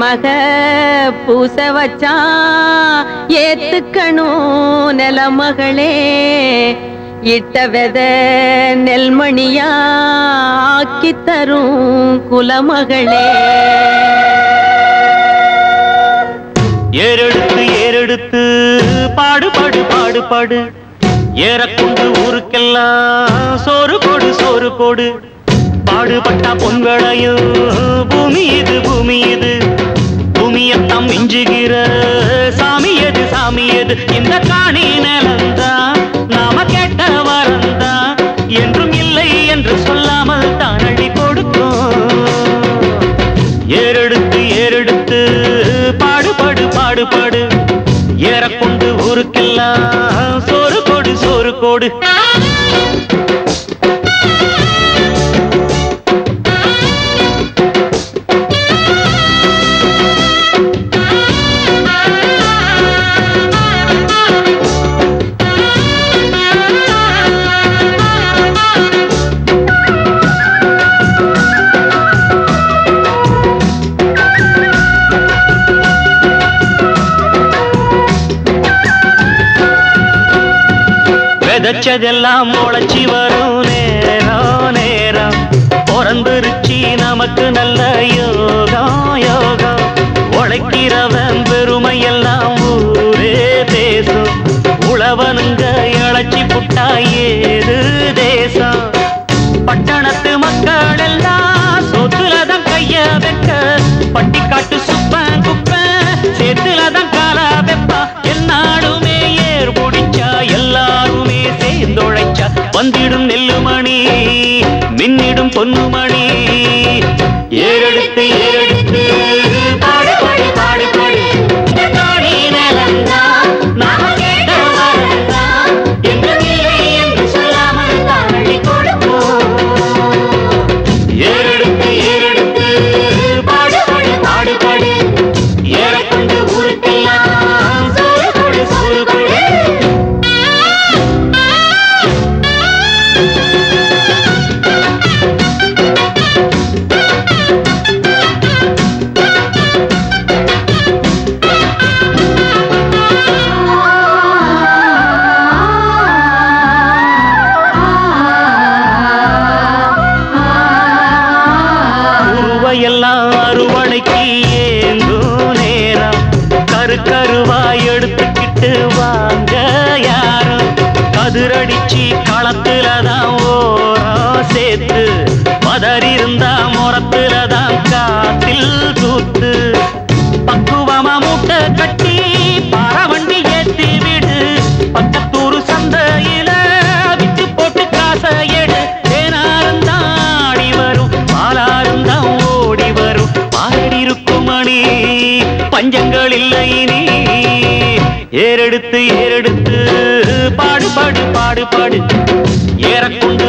மக பூச வச்சா ஏத்துக்கணும் நில மகளே இட்ட வெத நெல்மணியா ஆக்கி தரும் குலமகளே. ஏறெடுத்து ஏறெடுத்து பாடுபாடு பாடுபாடு பாடு ஏறக்கொண்டு ஊருக்கெல்லாம் சோறு போடு சோறு போடு பாடுபட்டா பொன்வளையும் பூமி இது பூமி இது. சாமி எது? இந்த காணி நிலந்தான் நாம கேட்ட வரந்தான் என்றும் இல்லை என்று சொல்லாமல் தான் அள்ளி கொடுக்கும் ஏறெடுத்து ஏறெடுத்து பாடுபாடு பாடுபாடு ஏறக்கொண்டு ஊருக்கெல்லாம் சோறு கோடு சோறு கோடு விதைச்சதெல்லாம் முளைச்சி வரும் நேரம் நேரம். பிறந்துருச்சி நமக்கு நல்ல யோகம் யோகம். உழைக்கிறவன் பெருமையெல்லாம் ஊரே பேசும். உழவனுங்க இழைச்சி புட்டாயே வந்திடும் நெல் எல்லாம் அறுவடைக்கு ஏங்கும் நேரம். கரு கருவாய் எடுத்துக்கிட்டு வாங்க. ஏறெடுத்து ஏறெடுத்து பாடு பாடு பாடு பாடு. ஏறக்கொண்டு